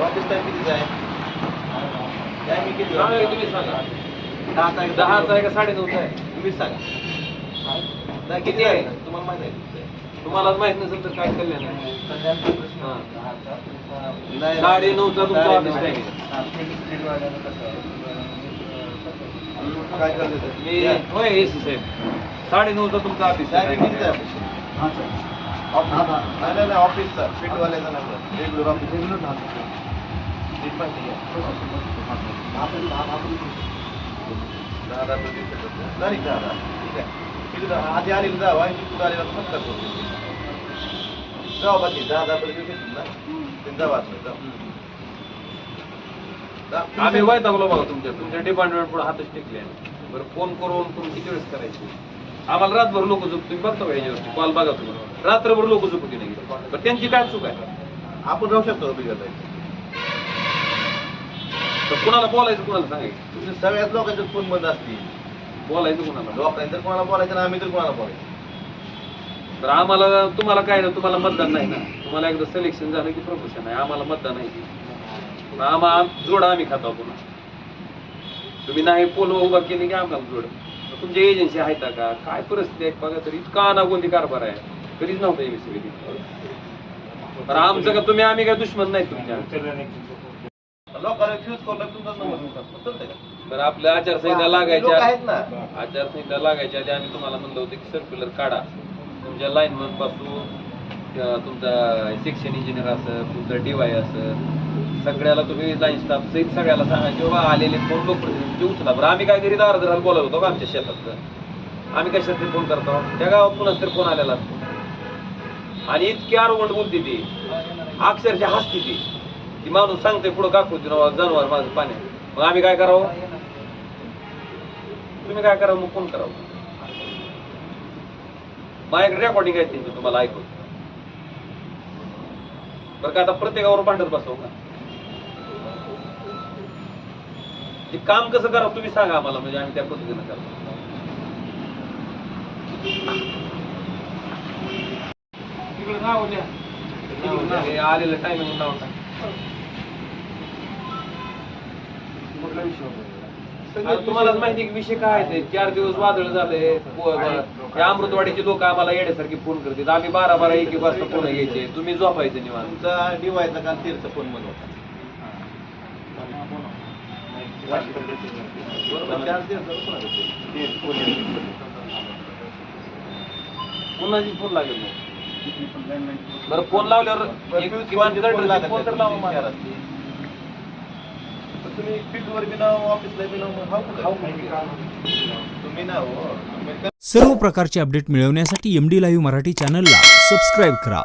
Office time कितीचा आहे timing किती सांगा की तुम्ही सांगा दहाचा आहे का दहाचा आहे का साडेनऊचा आहे तुम्हीच सांगा दहा किती आहे? तुम्हाला माहिती आहे तुम्हालाच माहीत नसेल तर काय कल्याण आहे हां. नाही. साडे नऊचा तुमचा ऑफिस. टाइम काय करते? मी या. होय एसी साहेब साडे नऊचा तुमचा ऑफिस टायमिंग कितीचा आहे? नाही नाही नाही ऑफिसचा फिटवाल्याचा नंबर रेग्युलर ऑफिस सीट पण ठीक आहे दहा दहा सेकंद. तारीख दहा दहा. ठीक आहे किती दहा? आधी आलेलं जावं कुठं आलेलं मग करतो जाऊ बाकी दहा दहा ना ते जाऊ आतमध्ये, जाऊ. आम्ही वैतागलो बघा तुमच्या तुमच्या डिपार्टमेंट पुढे हातच टेकले बरं फोन करून तुम्ही किती वेळेस करायचे आम्हाला रातभर लोक झोप तुम्ही बघता का याच्यावरती. कॉल बघा तुम्ही. रात्रभर लोक झोपू नाही पण त्यांची काय चूक आहे? आपण राहू शकतो बिघडत तर कुणाला बोलायचं कुणाला सांगायचं? तुमच्या सगळ्याच लोकांचे फोन बंद असतील. बोलायचं कुणाला? लोकांनी तर कोणाला बोलायचं ना आम्ही तर कोणाला बोलायचं. तर आम्हाला तुम्हाला काय ना तुम्हाला मतदान नाही ना. तुम्हाला एकदा सिलेक्शन झालं की प्रमोशन आहे. आम्हाला मतदान आहे. आम्हा जोडा आम्ही खातो पुन्हा तुम्ही नाही पोल उभा केली की आम्हाला जोड. तुमच्या तुमची एजन्सी आहेत का? काय परिस्थिती आहे? बघा तरी इतका अनागोंदी कारभार आहे. कधीच नव्हतं एमएससी तर आमचं का तुम्ही आम्ही काय दुश्मन नाही तुमच्या. लोकांना फ्यूज करून तर आपल्या आचारसंहिता लागायच्या ना आचारसंहिता लागायच्या आधी आम्ही तुम्हाला म्हणलं होतं की सर्क्युलर काढा. तुमच्या लाईनमनपासून तुमचा सेक्शन इंजिनियर असं तुमचा डीवाय असं. सगळ्याला तुम्ही लाईन स्टाफ सहित सगळ्याला सांगा की बाबा आलेले फोन लोकप्रतिनिधी उचला बरं आम्ही काय घरी दार दाराला होतो का आमच्या शेतात? आम्ही कशात फोन करतो. त्या गावात पुन्हा तर फोन आलेला असतो. आणि इतकी आरोगंड बोलते ती. अक्षरशः हसते ती. ती माणूस सांगते पुढं काकू जनावर माझं पाणी मग आम्ही काय करावं? तुम्ही काय करावं? मग फोन करावं? माझ्याकडे रेकॉर्डिंग आहे त्यांची तुम्हाला ऐकून बरं का आता प्रत्येकावर भांडत बसव का? ते काम कसं करा तुम्ही सांगा आम्हाला म्हणजे आम्ही त्या पद्धतीनं करतो. तिकडे नाव द्या. हे आलेलं टायमिंग नाव टाक. आता तुम्हालाच माहिती आहे की विषय काय आहे ते? चार दिवस वादळ झाले अमृतवाडीचे लोक आम्हाला येण्यासारखी फोन करतात. आम्ही बारा बारा एक एक वाजता फोन घ्यायचे. तुम्ही झोपायचे निवांत. डिवायचा काल तीरचा फोन होता कोणाचा फोन? लागेल बरं फोन लावल्यावर एक किमान फोन तर लावा तुम्ही मला. शहरातली. तर तुम्ही फील्डवर बी नाव ऑफिसला बी नाव? तुम्ही ना हो तुम्ही सर्व प्रकारचे अपडेट मिळवण्यासाठी एम डी लाईव्ह मराठी चॅनलला सबस्क्राईब करा